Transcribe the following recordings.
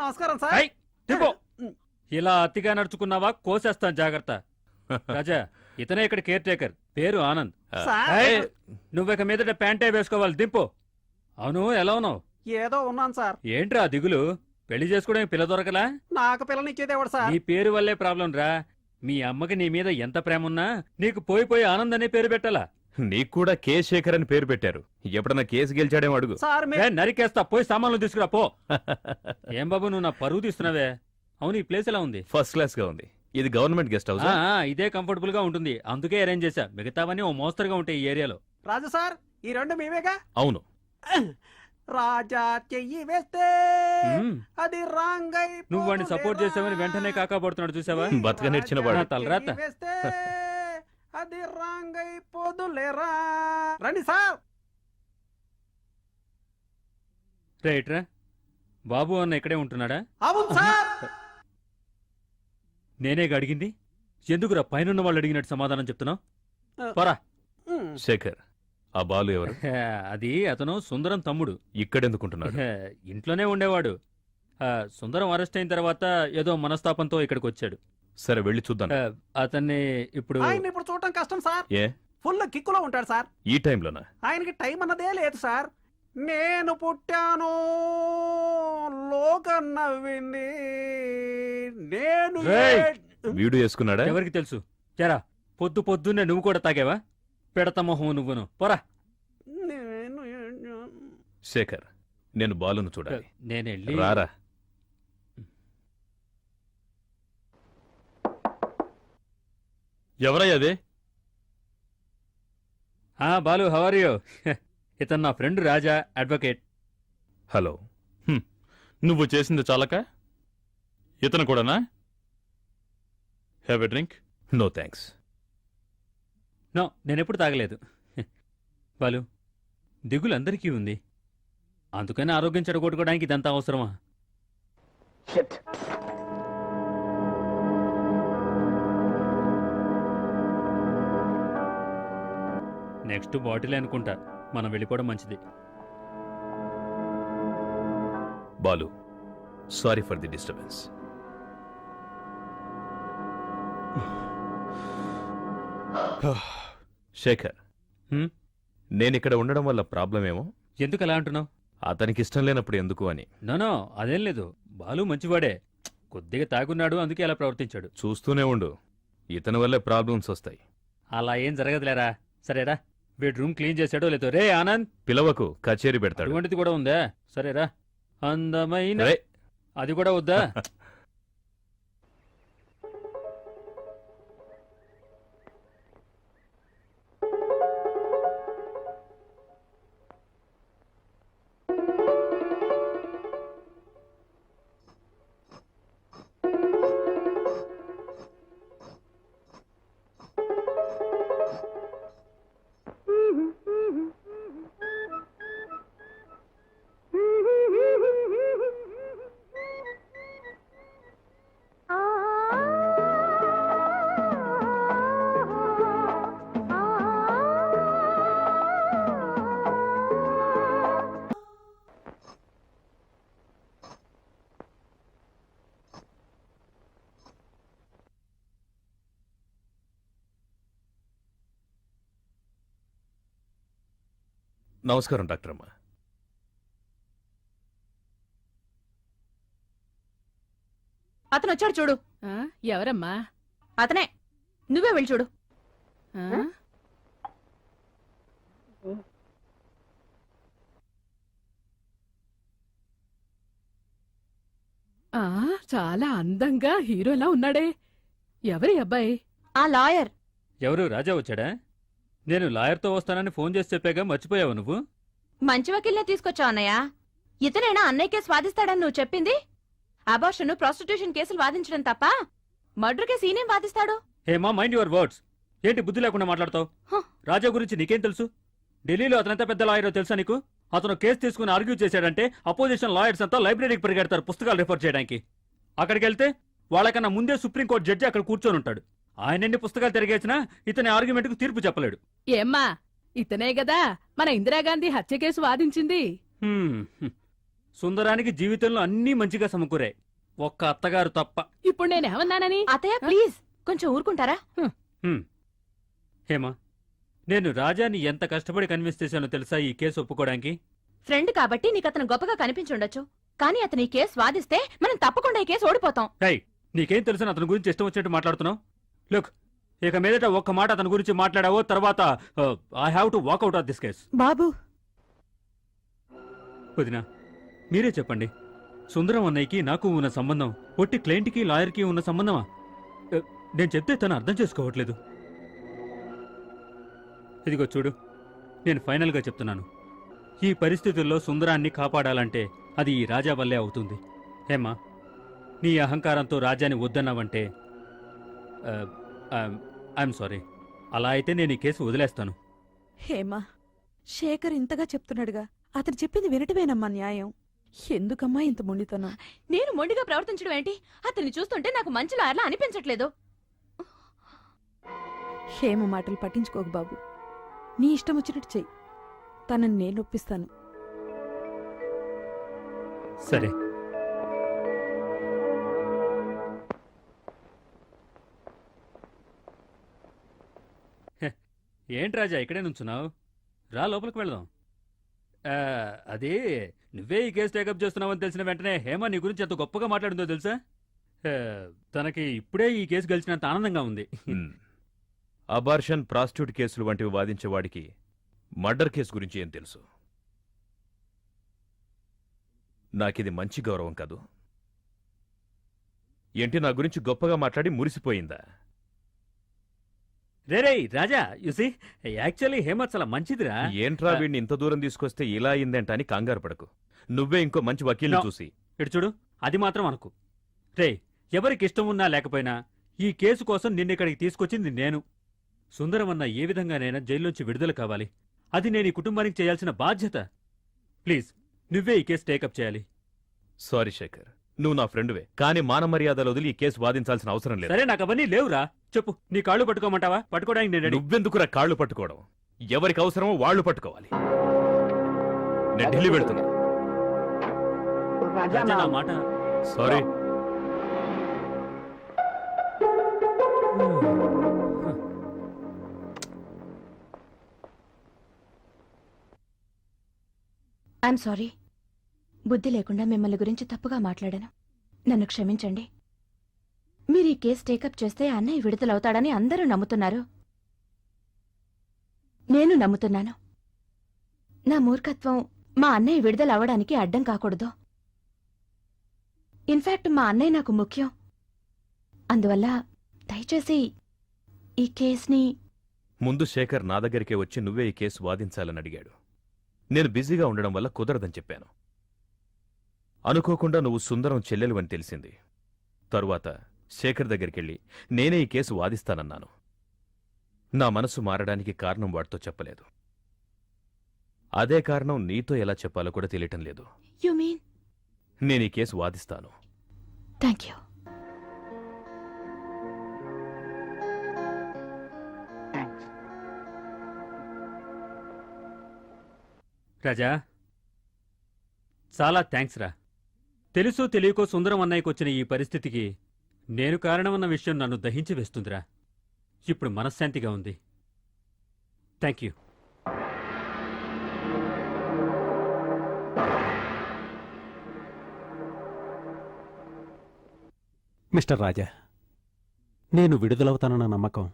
నమస్కారం సార్. ఏయ్. ఇలా అతిగా నడుచుకున్నావా? కోసేస్తాను జాగ్రత్త. రాజా ఇతనే ఇక్కడ కేర్ టేకర్ పేరు ఆనంద్. సార్. ఏయ్, నువ్విక మీదట ప్యాంటే వేసుకోవాలి దింపు. అవును ఎలా ఉన్నావు? ఏదో ఉన్నాను సార్. ఏంట్రా ఆ దిగులు? పెళ్ళి చేసుకోవడానికి పిల్ల దొరకలా? నాకు పిల్లనిచ్చేది ఎవడు సార్. నీ పేరు వల్లే ప్రాబ్లం రా మీ అమ్మకి నీ మీద ఎంత ప్రేమ ఉన్నా నీకు పోయి పోయి ఆనంద్ అనే పేరు పెట్టాలా? నీకు కూడా కే శేఖర్ అని పేరు పెట్టారు. ఎప్పుడన్నా కేసు గెలిచాడేమో అడుగు. సార్ ఏ, నరికేస్తా పోయి సామాన్లు తీసుకురా పో. ఏం బాబు నువ్వు నా పరువు తీస్తున్నావే? అవును ఈ ప్లేస్ ఎలా ఉంది? ఫస్ట్ క్లాస్గా ఉంది. ఇది గవర్నమెంట్ గెస్ట్ హౌస్ ఆ, ఆ, ఇదే కంఫర్టబుల్గా ఉంటుంది. అందుకే అరేంజ్ చేశా. మిగతావన్నీ ఓ మోస్తరుగా ఉంటాయి ఈ ఏరియాలో. రాజు సార్ ఈ రెండు మేమేగా? అవును. రాజా చెయ్యి వేస్తే మ్మ్. అది రాంగ్ నువ్వు వాడిని సపోర్ట్ చేసావని వెంటనే కాకాపడుతున్నాడు చూసావా? బతక నేర్చిన వాడు. తలరాత. అది రాంగ్ అయిపోదులేరా రండి సార్. రైట్ రా బాబు అన్న ఇక్కడే ఉంటున్నాడా? అవును సార్. నేనే అడిగింది. ఎందుకురా పైన వాళ్ళు అడిగినట్టు సమాధానం చెప్తున్నావు? పోరా. శేఖర్ ఆ బాలు ఎవరు? అది అతను సుందరం తమ్ముడు. ఇక్కడెందుకుంటున్నాడు? ఇంట్లోనే ఉండేవాడు. ఆ, సుందరం అరెస్ట్ అయిన తర్వాత ఏదో మనస్తాపంతో ఇక్కడికి వచ్చాడు సరే వెళ్ళి చూద్దాం. ఆ, అతన్ని ఇప్పుడు ఆయన ఇప్పుడు చూడటం కష్టం సార్. ఏ? ఫుల్ కిక్కులో ఉంటాడు సార్. ఈ టైంలోనా? ఆయనకి టైం అన్నదే లేదు సార్. నేను పుట్టాను లోక నవ్వింది. నేను రేయ్! ఏ- వీడు వేసుకున్నాడా? ఎవరికి తెలుసు? జరా పొద్దు పొద్దున్నే నువ్వు కూడా తాగావా? పెడత మొహం నువ్వును. పోరా. నేను శేఖర్ నేను బాలును చూడాలి. నేను వెళ్ళి రారా. ఎవరయ్యా అదే? ఆ బాలు హవర్ యూ ఇతను నా ఫ్రెండ్ రాజా అడ్వకేట్ హలో. హ్మ్. నువ్వు చేసింది చాలక? ఇతను కూడానా? Have a drink no thanks no నేనెప్పుడు తాగలేదు. బాలు దిగులు అందరికీ ఉంది. అందుకని ఆరోగ్యం చెడగొట్టుకోవడానికి ఇదంతా అవసరమా? నెక్స్ట్ బాటిల్ అనుకుంటా. మనం వెళ్ళిపోవడం మంచిది. Balu sorry for the disturbance. Shekhar hmm? నేను ఇక్కడ ఉండడం వల్ల ప్రాబ్లం ఏమో ఎందుకు అలా అంటున్నావు? అతనికి ఇష్టం లేనప్పుడు ఎందుకు అని. నో అదేం లేదు. బాలు మంచివాడే. కొద్దిగా తాగున్నాడు అందుకే అలా ప్రవర్తించాడు. చూస్తూనే ఉండు. ఇతని వల్లే ప్రాబ్లమ్స్ వస్తాయి. అలా ఏం జరగదులేరా? సరేరా? బెడ్రూమ్ క్లీన్ చేశాడో లేదో. రే ఆనంద్! పిలవకు కచేరీ పెడతాడు. అటువంటిది కూడా ఉందా? సరేరా అందమైన రే, అది కూడా వద్దా? నమస్కారం డాక్టర్ అమ్మ. అతను వచ్చాడు చూడు. ఆ, ఎవరమ్మా? అతనే. నువ్వే వెళ్ళి చూడు. ఆ? ఆ, చాలా అందంగా హీరోలా ఉన్నాడే. ఎవరి అబ్బాయి? ఆ లాయర్. ఎవరు? రాజా వచ్చాడా? నేను లాయర్తో వస్తానని ఫోన్ చేసి చెప్పాగా మర్చిపోయావు నువ్వు? మంచి వకీల్నే తీసుకొచ్చావు అన్నయ్య. ఇతనైనా అన్నయ్య కేసు వాదిస్తాడని నువ్వు చెప్పింది? అబార్షన్ ప్రాస్టిట్యూషన్ కేసులు వాదించడం తప్ప మర్డర్ కేసు ఈయనేం వాదిస్తాడు? Hema mind your words. ఏంటి బుద్ధి లేకుండా మాట్లాడతావు? హ. రాజా గురించి నీకేం తెలుసు? ఢిల్లీలో అతనంత పెద్ద లాయరో తెలుసా నీకు? అతను కేసు తీసుకుని ఆర్గ్యూ చేశాడంటే అపోజిషన్ లాయర్స్ అంతా లైబ్రరీకి పరిగెడతారు పుస్తకాలు రిఫర్ చేయడానికి. అక్కడికి వెళ్తే వాళ్ళకన్నా ముందే సుప్రీంకోర్టు జడ్జి అక్కడ కూర్చొని ఉంటాడు ఆయన ఎన్ని పుస్తకాలు తిరిగేసినా ఇతని ఆర్గ్యుమెంట్కు తీర్పు చెప్పలేడు. ఏమ్మా ఇతనే గదా మన ఇందిరాగాంధీ హత్య కేసు వాదించింది. హ్మ్. సుందరానికి జీవితంలో అన్నీ మంచిగా సమకూరాయి. ఒక్క అత్తగారు తప్ప. ఇప్పుడు నేనేమన్నానని? అత్తయ్య ప్లీజ్ కొంచెం ఊరుకుంటారా? హ్మ్. హేమా. నేను రాజాని ఎంత కష్టపడి కన్విన్స్ చేశానో తెలుసా ఈ కేసు ఒప్పుకోవడానికి ఫ్రెండ్ కాబట్టి నీకు అతను గొప్పగా కనిపించుండొచ్చు. కానీ అతను ఈ కేసు వాదిస్తే మనం తప్పకుండా ఈ కేసు ఓడిపోతాం. నీకేం తెలుసు అతని గురించి ఇష్టం వచ్చినట్టు మాట్లాడుతున్నావు? లుక్ ఇక మీదట ఒక్క మాట అతని గురించి మాట్లాడావో తర్వాత I have to walk out of this case బాబు! వదినా మీరే చెప్పండి. సుందరం అన్నయ్యకి నాకు ఉన్న సంబంధం ఒట్టి క్లయింట్కి లాయర్కి ఉన్న సంబంధమా? Uh, నేను చెప్తే తను అర్థం చేసుకోవట్లేదు. ఇదిగో చూడు నేను ఫైనల్గా చెప్తున్నాను. ఈ పరిస్థితుల్లో సుందరాన్ని కాపాడాలంటే అది ఈ రాజా వల్లే అవుతుంది. హేమా నీ అహంకారంతో రాజాని వద్దన్నావంటే ఐఎమ్ సారీ అలా అయితే నేను ఈ కేసు వదిలేస్తాను. హేమా శేఖర్ ఇంతగా చెప్తున్నాడుగా. అతను చెప్పింది వినటమేనమ్మా న్యాయం. ఎందుకమ్మా ఇంత మొండితనం? నేను మొండిగా ప్రవర్తించడం ఏంటి? అతన్ని చూస్తుంటే నాకు మంచి లాయర్లా అనిపించట్లేదు. హేమ మాటలు పట్టించుకోకు బాబు. నీ ఇష్టం వచ్చినట్టు చెయ్యి. తనని నేను ఒప్పిస్తాను. సరే. ఏంటి రాజా ఇక్కడే నుంచున్నావు? రా లోపలికి వెళ్దాం. అదే అది నువ్వే ఈ కేసు టేకప్ చేస్తున్నావని తెలిసిన వెంటనే హేమ నీ గురించి ఎంత గొప్పగా మాట్లాడిందో తెలుసా? తనకి ఇప్పుడే ఈ కేసు గెలిచినంత ఆనందంగా ఉంది. అబార్షన్ ప్రాస్టిట్యూట్ కేసులు వంటివి వాదించే వాడికి మర్డర్ కేసు గురించి ఏం తెలుసు? నాకిది మంచి గౌరవం కాదు. ఏంటి నా గురించి గొప్పగా మాట్లాడి మురిసిపోయిందా? రే రే Raja you see actually Hema చాలా మంచిదిరా. ఏంట్రా వీడిని ఇంత దూరం తీసుకొస్తే ఇలా అయిందంట అని కంగారు పడకు. నువ్వే ఇంకో మంచి వకీల్ని. చూసి. ఇటు చూడు అది మాత్రం అనుకు. రే ఎవరికి ఇష్టం ఉన్నా లేకపోయినా ఈ కేసు కోసం నిన్నిక్కడికి తీసుకొచ్చింది నేను. సుందరమన్న ఏ విధంగానైనా జైల్లోంచి విడుదల కావాలి. అది నేను ఈ కుటుంబానికి చేయాల్సిన బాధ్యత. ప్లీజ్ నువ్వే ఈ కేసు టేకప్ చేయాలి. సారీ శేఖర్ నువ్వు నా ఫ్రెండువే. కానీ మాన మర్యాదలు వదిలి ఈ కేసు వాదించాల్సిన అవసరం లేదు. సరే నాకు అవన్నీ లేవురా. చెప్పు నీ కాళ్ళు పట్టుకోమంటావా? పట్టుకోవడానికి నేను రెడీ. నువ్వెందుకురా కాళ్ళు పట్టుకోవడం? ఎవరికి అవసరమో వాళ్ళు పట్టుకోవాలి. నేను ఢిల్లీ వెళ్తున్నా. రాజా, నా మాట సారీ ఐఎమ్ సారీ బుద్ధి లేకుండా మిమ్మల్ని గురించి తప్పుగా మాట్లాడాను. నన్ను క్షమించండి. మీరు ఈ కేసు టేకప్ చేస్తే అన్నయ్య విడుదలవుతాడని అందరూ నమ్ముతున్నారు. నేను నమ్ముతున్నాను. నా మూర్ఖత్వం మా అన్నయ్య విడుదలవ్వడానికి అడ్డం కాకూడదు. ఇన్ఫాక్ట్ మా అన్నయ్య నాకు ముఖ్యం. అందువల్ల దయచేసి ఈ కేస్ని ముందు శేఖర్ నా దగ్గరికే వచ్చి నువ్వే ఈ కేసు వాదించాలని అడిగాడు. నేను బిజీగా ఉండడం వల్ల కుదరదని చెప్పాను. అనుకోకుండా నువ్వు సుందరం చెల్లెలు అని తెలిసింది. తరువాత శేఖర్ దగ్గరికెళ్ళి నేనే ఈ కేసు వాదిస్తానన్నాను. నా మనసు మారడానికి కారణం వాడితో చెప్పలేదు. అదే కారణం నీతో ఎలా చెప్పాలో కూడా తెలియటం లేదు. యు మీన్ నేను ఈ కేసు వాదిస్తాను. థ్యాంక్ యూ రాజా చాలా థ్యాంక్స్ రా. తెలుసో తెలియకో సుందరం అన్నయ్యకు వచ్చిన ఈ పరిస్థితికి నేను కారణమన్న విషయం నన్ను దహించి వేస్తుందిరా. ఇప్పుడు మనశ్శాంతిగా ఉంది. థ్యాంక్ యూ మిస్టర్ రాజా నేను విడుదలవుతానన్న నమ్మకం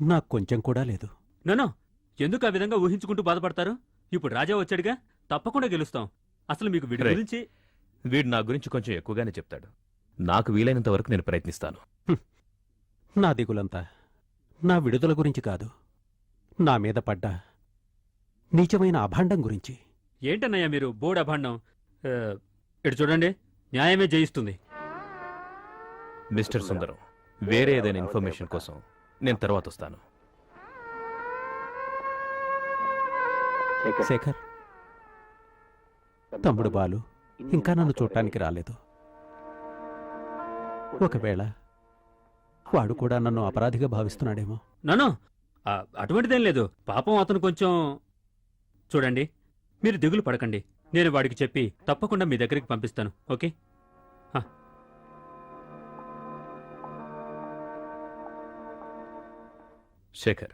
నాకు కొంచెం కూడా లేదు. నోనో ఎందుకు ఆ విధంగా ఊహించుకుంటూ బాధపడతారు? ఇప్పుడు రాజా వచ్చాడుగా తప్పకుండా గెలుస్తాం. అసలు మీకు వీడి. గురించి వీడు నా గురించి కొంచెం ఎక్కువగానే చెప్తాడు. నాకు వీలైనంత వరకు నేను ప్రయత్నిస్తాను. నా దిగులంతా నా విడుదల గురించి కాదు నా మీద పడ్డ నీచమైన అభాండం గురించి. ఏంటన్నయ్యా మీరు బోర్డు అభాండం? ఆ, ఇటు చూడండి న్యాయమే జయిస్తుంది. మిస్టర్ సుందరం వేరే ఏదైనా ఇన్ఫర్మేషన్ కోసం నేను తర్వాత వస్తాను. శేఖర్ తమ్ముడు బాలు ఇంకా నన్ను చూడటానికి రాలేదు. ఒకవేళ వాడు కూడా నన్ను అపరాధిగా భావిస్తున్నాడేమో. నన్ను? అటువంటిదేం లేదు. పాపం అతను కొంచెం చూడండి మీరు దిగులు పడకండి. నేను వాడికి చెప్పి తప్పకుండా మీ దగ్గరికి పంపిస్తాను ఓకే? శేఖర్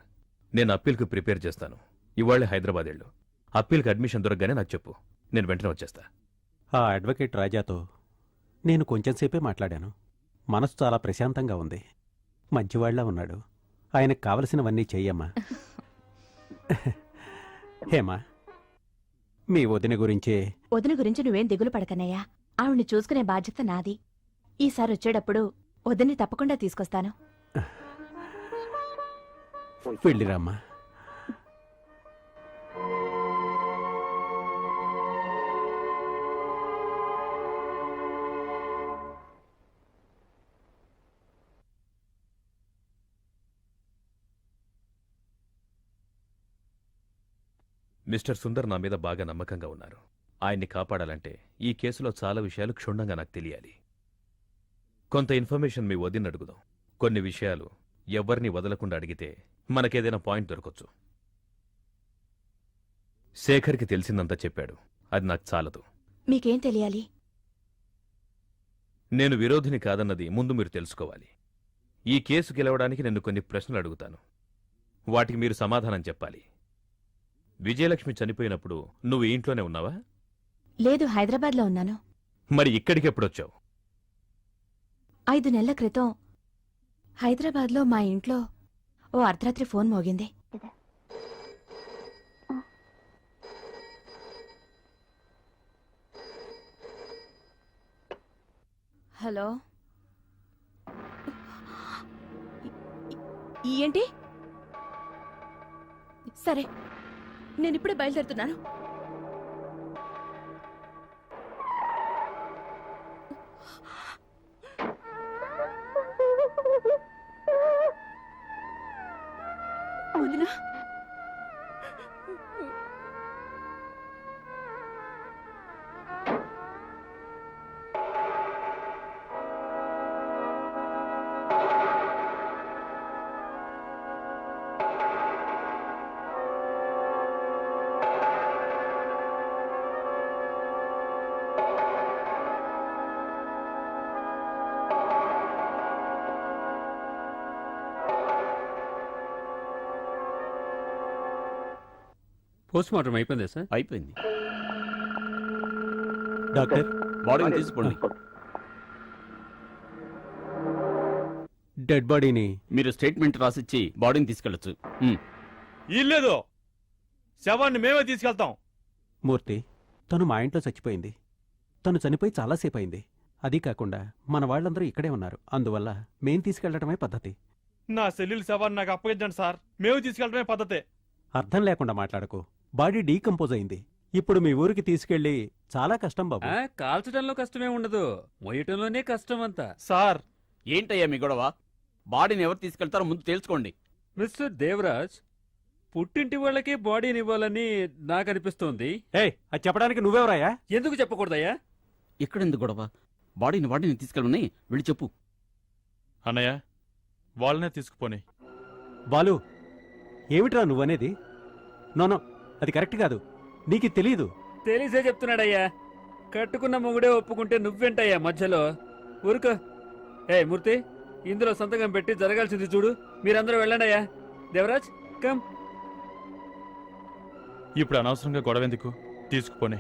నేను అప్పీల్కి ప్రిపేర్ చేస్తాను. ఇవాళే హైదరాబాద్ వెళ్ళు. అప్పీల్కి అడ్మిషన్ దొరకగానే నాకు చెప్పు. నేను వెంటనే వచ్చేస్తా. ఆ అడ్వకేట్ రాజాతో నేను కొంచెంసేపే మాట్లాడాను. మనసు చాలా ప్రశాంతంగా ఉంది. మంచివాళ్ళా ఉన్నాడు. ఆయనకు కావలసినవన్నీ చెయ్యమ్మా. హేమా మీ వదిన గురించే వదిన గురించి నువ్వేం దిగులు పడకనయ్యా. ఆవిడ్ని చూసుకునే బాధ్యత నాది. ఈసారి వచ్చేటప్పుడు వదిన్ని తప్పకుండా తీసుకొస్తాను. వెళ్ళిరామ్మా. మిస్టర్ సుందర్ నా మీద బాగా నమ్మకంగా ఉన్నారు. ఆయన్ని కాపాడాలంటే ఈ కేసులో చాలా విషయాలు క్షుణ్ణంగా నాకు తెలియాలి. కొంత ఇన్ఫర్మేషన్ మీ వదిన అడుగుదాం. కొన్ని విషయాలు ఎవ్వరిని వదలకుండా అడిగితే మనకేదైనా పాయింట్ దొరకొచ్చు. శేఖర్కి తెలిసిందంతా చెప్పాడు. అది నాకు చాలదు. మీకేం తెలియాలి? నేను విరోధిని కాదన్నది ముందు మీరు తెలుసుకోవాలి. ఈ కేసు గెలవడానికి నేను కొన్ని ప్రశ్నలు అడుగుతాను. వాటికి మీరు సమాధానం చెప్పాలి. విజయలక్ష్మి చనిపోయినప్పుడు నువ్వు ఈ ఇంట్లోనే ఉన్నావా? లేదు హైదరాబాద్లో ఉన్నాను. మరి ఇక్కడికి ఎప్పుడొచ్చావు? ఐదు నెలల క్రితం హైదరాబాద్లో మా ఇంట్లో ఓ అర్ధరాత్రి ఫోన్ మోగింది. హలో? ఏంటి? సరే. నేను ఇప్పుడే బయలుదేరుతున్నాను. పోస్ట్ మార్టం అయిపోయిందా సార్? అయిపోయింది. డాక్టర్? బాడీని తీసుకోండి. డెడ్ బాడీని మీరు స్టేట్మెంట్ రాసిచ్చి బాడీని తీసుకెళ్ళొచ్చు. ఇల్లేదు. శవాన్ని మేమే తీసుకెళ్తాం. మూర్తి తను మా ఇంట్లో చచ్చిపోయింది. తను చనిపోయి చాలాసేపు అయింది అదీ కాకుండా మన వాళ్ళందరూ ఇక్కడే ఉన్నారు. అందువల్ల మేం తీసుకెళ్ళడమే పద్ధతి. నా సెల్లుల శవాన్ని నాకు అప్పగించండి సార్. మేము తీసుకెళ్ళడమే పద్ధతే. అర్థం లేకుండా మాట్లాడకు. బాడీ డీకంపోజ్ అయింది. ఇప్పుడు మీ ఊరికి తీసుకెళ్ళి చాలా కష్టం బాబు. ఆ, కాల్చడంలో కష్టమే ఉండదు. మొయ్యటంలోనే కష్టం అంతా సార్ ఏంటయ్యా మీ గొడవ? బాడీని ఎవరు తీసుకెళ్తారో ముందు తెలుసుకోండి. మిస్టర్ దేవరాజ్ పుట్టింటి వాళ్ళకే బాడీని ఇవ్వాలని నాకు అనిపిస్తోంది. ఏయ్ అది చెప్పడానికి నువ్వెవరాయా ఎందుకు చెప్పకూడదయ్యా? ఎక్కడెందుకు గొడవ? బాడీని వాడిని తీసుకెళ్ళమని వెళ్ళి చెప్పు. అన్నయ్య వాళ్ళనే తీసుకుపోని. బాలు ఏమిట్రా నువ్వనేది? నోనో అది కరెక్ట్ కాదు. నీకు తెలీదు. తెలిసే చెప్తున్నాడయ్యా. కట్టుకున్న మొగుడే ఒప్పుకుంటే నువ్వెంటయ్యా మధ్యలో? ఊరుకో. ఏ మూర్తి ఇందులో సంతకం పెట్టి జరగాల్సింది చూడు. మీరందరూ వెళ్ళండి అయ్యా దేవరాజ్ కమ్. ఇప్పుడు అనవసరంగా గొడవ ఎందుకు? తీసుకుపోని.